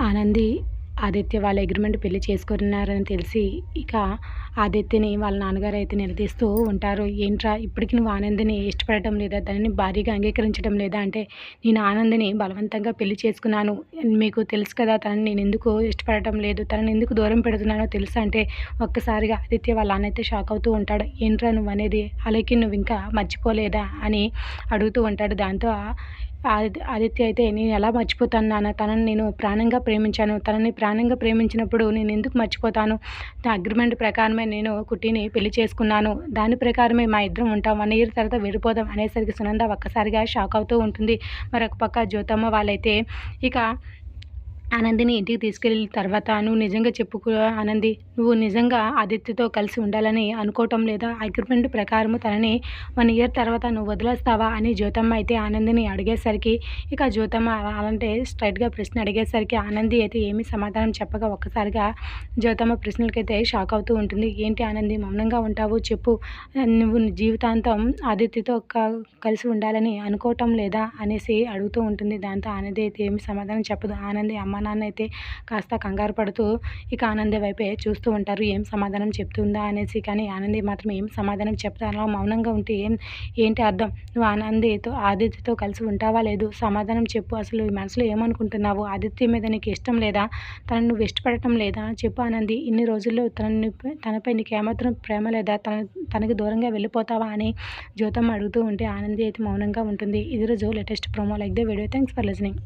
ఆనంది ఆదిత్య వాళ్ళ అగ్రిమెంట్ పెళ్ళి చేసుకున్నారని తెలిసి ఇక ఆదిత్యని వాళ్ళ నాన్నగారు అయితే నిలదీస్తూ ఉంటారు. ఏంట్రా ఇప్పటికి నువ్వు ఆనందిని ఇష్టపడటం లేదా? దానిని భారీగా అంగీకరించడం లేదా? అంటే నేను ఆనందిని బలవంతంగా పెళ్ళి చేసుకున్నాను. మీకు తెలుసు కదా తనని నేను ఎందుకు ఇష్టపడటం లేదు? తనని ఎందుకు దూరం పెడుతున్నానో తెలుసు అంటే ఒక్కసారిగా ఆదిత్య వాళ్ళ నాన్న అయితే షాక్ అవుతూ ఉంటాడు. ఏంట్రా నువ్వు అనేది అలాగే నువ్వు ఇంకా మర్చిపోలేదా? అని అడుగుతూ ఉంటాడు. దాంతో ఆదిత్య అయితే నేను ఎలా మర్చిపోతాను నాన్న? తనని నేను ప్రాణంగా ప్రేమించాను. తనని ప్రాణంగా ప్రేమించినప్పుడు నేను ఎందుకు మర్చిపోతాను? నా అగ్రిమెంట్ ప్రకారమే నేను కుట్టిని పెళ్ళి చేసుకున్నాను. దాని ప్రకారమే మా ఇద్దరం ఉంటాం. వన్ ఇయర్ తర్వాత వెళ్ళిపోదాం అనేసరికి సునంద ఒక్కసారిగా షాక్ అవుతూ ఉంటుంది. మరొక పక్క జ్యోతమ్మ వాళ్ళైతే ఇక ఆనందిని ఇంటికి తీసుకెళ్ళిన తర్వాత నువ్వు నిజంగా చెప్పుకో ఆనంది. నువ్వు నిజంగా ఆదిత్యతో కలిసి ఉండాలని అనుకోవటం లేదా? అగ్రిమెంట్ ప్రకారము తనని వన్ ఇయర్ తర్వాత నువ్వు వదిలేస్తావా? అని జ్యోతమ్మ అయితే ఆనందిని అడిగేసరికి ఇక జ్యోతమ్మ అలాంటి స్ట్రైట్గా ప్రశ్న అడిగేసరికి ఆనంది అయితే ఏమీ సమాధానం చెప్పగా ఒక్కసారిగా జ్యోతమ్మ ప్రశ్నలకైతే షాక్ అవుతూ ఉంటుంది. ఏంటి ఆనంది? మౌనంగా ఉంటావు? చెప్పు. నువ్వు జీవితాంతం ఆదిత్యతో కలిసి ఉండాలని అనుకోవటం లేదా? అనేసి అడుగుతూ ఉంటుంది. దాంతో ఆనంది అయితే ఏమి సమాధానం చెప్పదు. ఆనంది అమ్మ నాన్న అయితే కాస్త కంగారు పడుతూ ఇక ఆనంది వైపే చూస్తూ ఉంటారు. ఏం సమాధానం చెప్తుందా అనేసి. కానీ ఆనంది మాత్రం ఏం సమాధానం చెప్తానో మౌనంగా ఉంటే ఏం ఏంటి అర్థం? నువ్వు ఆనందితో ఆదిత్యతో కలిసి ఉంటావా లేదు? సమాధానం చెప్పు. అసలు మనసులో ఏమనుకుంటున్నావు? ఆదిత్య మీద నీకు ఇష్టం లేదా? తనను నువ్వు ఇష్టపడటం లేదా? చెప్పు ఆనంది. ఇన్ని రోజుల్లో తనని తనపై నీకు ఏమాత్రం ప్రేమ లేదా? తన తనకి దూరంగా వెళ్ళిపోతావా అని జ్యోతమ్మ అడుగుతూ ఉంటే ఆనంది అయితే మౌనంగా ఉంటుంది. ఇది రోజు latest promo. Like the video. Thanks for listening.